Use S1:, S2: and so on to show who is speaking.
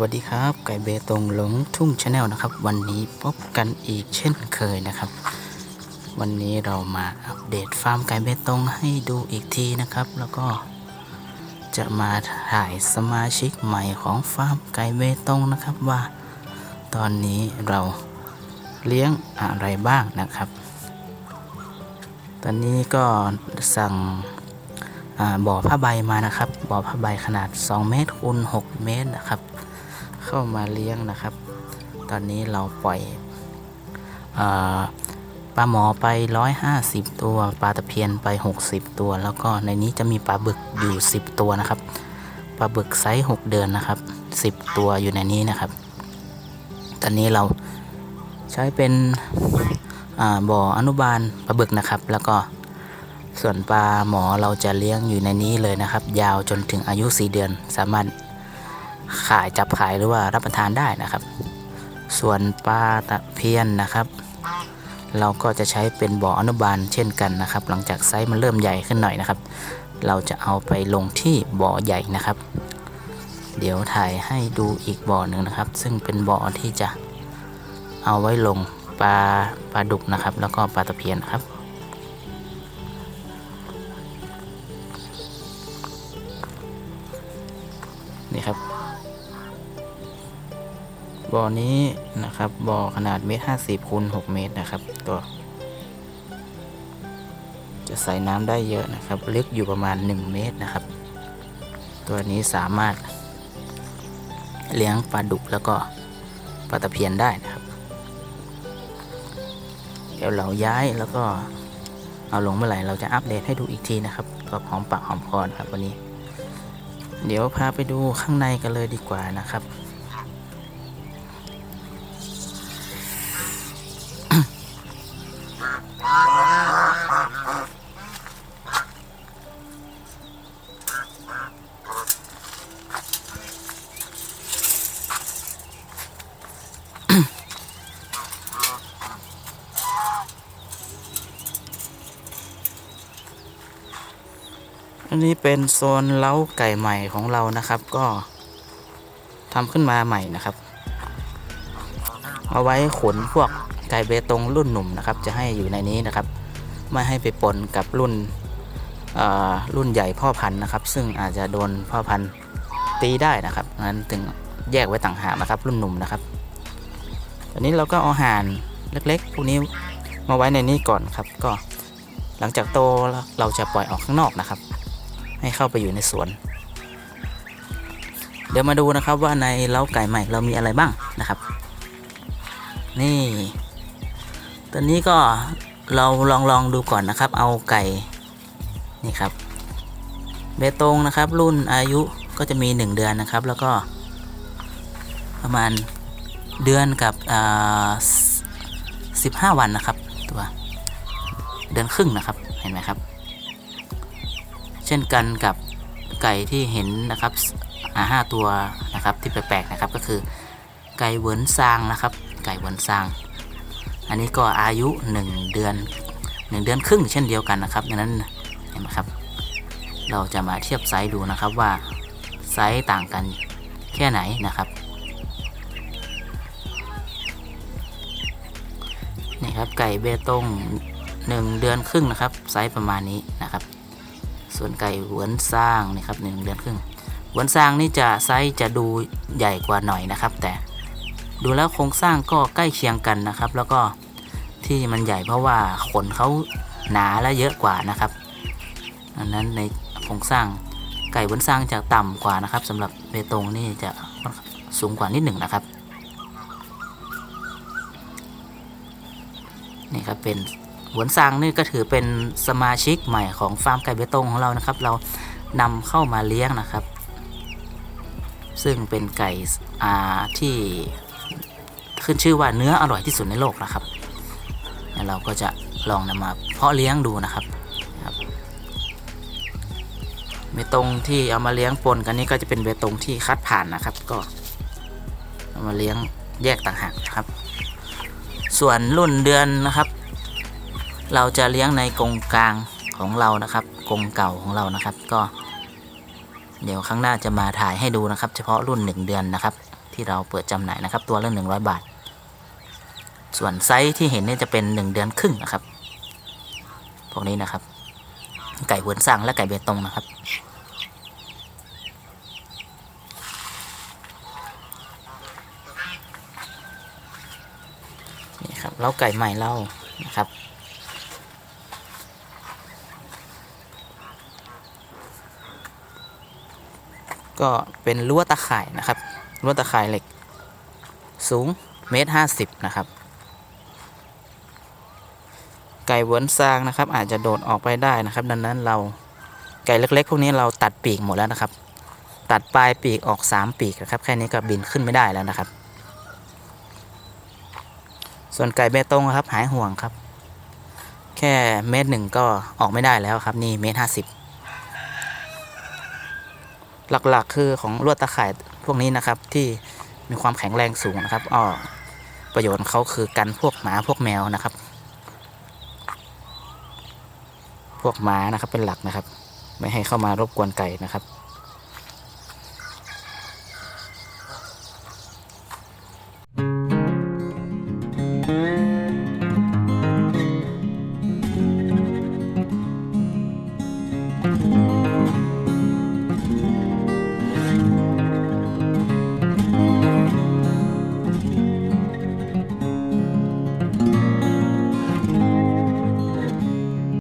S1: วัสดีครับ ไก่เบตงหลงทุ่งชาแนลนะครับ วันนี้พบกันอีกเช่นเคยนะครับ วันนี้เรามาอัปเดตฟาร์มไก่เบตงให้ดูอีกทีนะครับ แล้วก็จะมาถ่ายสมาชิกใหม่ของฟาร์มไก่เบตงนะครับว่า ตอนนี้เราเลี้ยงอะไรบ้างนะครับ ตอนนี้ก็สั่งบ่อผ้าใบมานะครับ บ่อผ้าใบขนาด 2 เมตรคูณ6เมตรนะครับ เข้ามาเลี้ยงนะครับ ตอนนี้เราปล่อยอปลาหมอไป 150 ตัว ปลาตะเพียนไป 60 ตัว แล้วก็ในนี้จะมีปลาบึกอยู่ 10 ตัวนะครับ ปลาบึกไซส์6เดือนนะครับ 10 ตัวอยู่ในนี้นะครับ ตอนนี้เราใช้เป็นบ่ออนุบาลปลาบึกนะครับ แล้วก็ส่วนปลาหมอเราจะเลี้ยงอยู่ในนี้เลยนะครับ ยาวจนถึงอายุ 4 เดือน สามารถ ขายจับขายหรือว่ารับประทานได้นะครับ ส่วนปลาตะเพียนนะครับ เราก็จะใช้เป็นบ่ออนุบาลเช่นกันนะครับ หลังจากไซส์มันเริ่มใหญ่ขึ้นหน่อยนะครับ เราจะเอาไปลงที่บ่อใหญ่นะครับ เดี๋ยวถ่ายให้ดูอีกบ่อหนึ่งนะครับ ซึ่งเป็นบ่อที่จะเอาไว้ลงปลาปลาดุกนะครับ แล้วก็ปลาตะเพียนนครับนี่ครับ บ่อนี้นะครับบ่อขนาดเมตรห้าสิบคูณหกเมตรนะครับ ก็ จะใส่น้ำได้เยอะนะครับ ลึกอยู่ประมาณ 1 เมตรนะครับ ตัวนี้สามารถ เลี้ยงปลาดุกแล้วก็ปลาตะเพียนได้นะครับ เดี๋ยวเราย้ายแล้วก็เอาลงเมื่อไหร่เราจะอัปเดตให้ดูอีกทีนะครับก็หอมปากหอมคอนะครับวันนี้ เดี๋ยวพาไปดูข้างในกันเลยดีกว่านะครับ อันนี้เป็นโซนเล้าไก่ใหม่ของเรานะครับ ก็ทำขึ้นมาใหม่นะครับ เอาไว้ขนพวกไก่เบตงรุ่นหนุ่มนะครับ จะให้อยู่ในนี้นะครับ ไม่ให้ไปปนกับรุ่นอ่อรุ่นใหญ่พ่อพันธุ์นะครับ ซึ่งอาจจะโดนพ่อพันธุ์ตีได้นะครับงั้นถึงแยกไว้ต่างหากนะครับ รุ่นหนุ่มนะครับ ตอนนี้เราก็เอาห่านเล็กๆพวกนี้มาไว้ในนี้ก่อนครับ ก็หลังจากโตเราจะปล่อยออกข้างนอกนะครับ ให้เข้าไปอยู่ในสวน เดี๋ยวมาดูนะครับว่าในเล้าไก่ใหม่เรามีอะไรบ้างนะครับ นี่ตอนนี้ก็เราลองลองดูก่อนนะครับ เอาไก่นี่ครับเบตงนะครับ รุ่นอายุก็จะมี 1 เดือนนะครับ แล้วก็ประมาณเดือนกับอ่าสิบห้าวันนะครับ ตัว เดือนครึ่งนะครับเห็นไหมครับ เช่นกันกับไก่ที่เห็นนะครับอาห้าตัวนะครับที่แปลกๆนะครับก็คือไก่เวินซางนะครับ ไก่เวินซาง อันนี้ก็อายุ 1 เดือน 1 เดือนครึ่งเช่นเดียวกันนะครับดังนั้นเห็นไหมครับ เราจะมาเทียบไซส์ดูนะครับว่าไซส์ต่างกันแค่ไหนนะครับนี่ครับไก่เบตง1 เดือนครึ่งนะครับ ไซส์ประมาณนี้นะครับ ส่วนไก่หวนสร้างนี่ครับหนึ่งเดือนครึ่งหวนสร้างนี่จะไซส์จะดูใหญ่กว่าหน่อยนะครับ แต่ดูแล้วโครงสร้างก็ใกล้เคียงกันนะครับ แล้วก็ที่มันใหญ่เพราะว่าขนเขาหนาและเยอะกว่านะครับอันนั้นในโครงสร้างไก่หวนสร้างจะต่ำกว่านะครับสำหรับเบตงนี่จะสูงกว่านิดหนึ่งนะครับ นี่ครับเป็น หวนซางนี่ก็ถือเป็นสมาชิกใหม่ของฟาร์มไก่เบตงของเรานะครับ เรานำเข้ามาเลี้ยงนะครับ ซึ่งเป็นไก่อาที่ขึ้นชื่อว่าเนื้ออร่อยที่สุดในโลกนะครับแล้วเราก็จะลองนำมาเพาะเลี้ยงดูนะครับครับเบตงที่เอามาเลี้ยงปนกันนี่ก็จะเป็นเบตงที่คัดผ่านนะครับ ก็เอามาเลี้ยงแยกต่างหากนะครับ ส่วนรุ่นเดือนนะครับ เราจะเลี้ยงในกรงกลางของเรานะครับกรงเก่าของเรานะครับก็ เดี๋ยวข้างหน้าจะมาถ่ายให้ดูนะครับ เฉพาะรุ่น 1 เดือนนะครับ ที่เราเปิดจำหน่ายนะครับ ตัวละ100 บาท ส่วนไซส์ที่เห็นเนี่ยจะเป็น 1 เดือนครึ่งนะครับ พวกนี้นะครับ ไก่เวิร์นสร้างและไก่เบตงนะครับนี่ครับเล้าไก่ใหม่เรานะครับ ก็เป็นรั้วตะข่ายนะครับรั้วตะข่ายเหล็ก สูงเมตรห้าสิบนะครับ ไก่เวิร์นซางนะครับ อาจจะโดดออกไปได้นะครับ ดังนั้นเราไก่เล็ก ๆ พวกนี้เราตัดปีกหมดแล้วนะครับ ตัดปลายปีกออกสามปีกนะครับ แค่นี้ก็บินขึ้นไม่ได้แล้วนะครับ ส่วนไก่เบตงครับหายห่วงครับ แค่เมตรหนึ่งก็ออกไม่ได้แล้วครับ นี่เมตรห้าสิบ หลักๆ คือของลวดตะข่ายพวกนี้นะครับที่มีความแข็งแรงสูงนะครับอ้อประโยชน์เขาคือกันพวกหมาพวกแมวนะครับ พวกหมานะครับเป็นหลักนะครับ ไม่ให้เข้ามารบกวนไก่นะครับ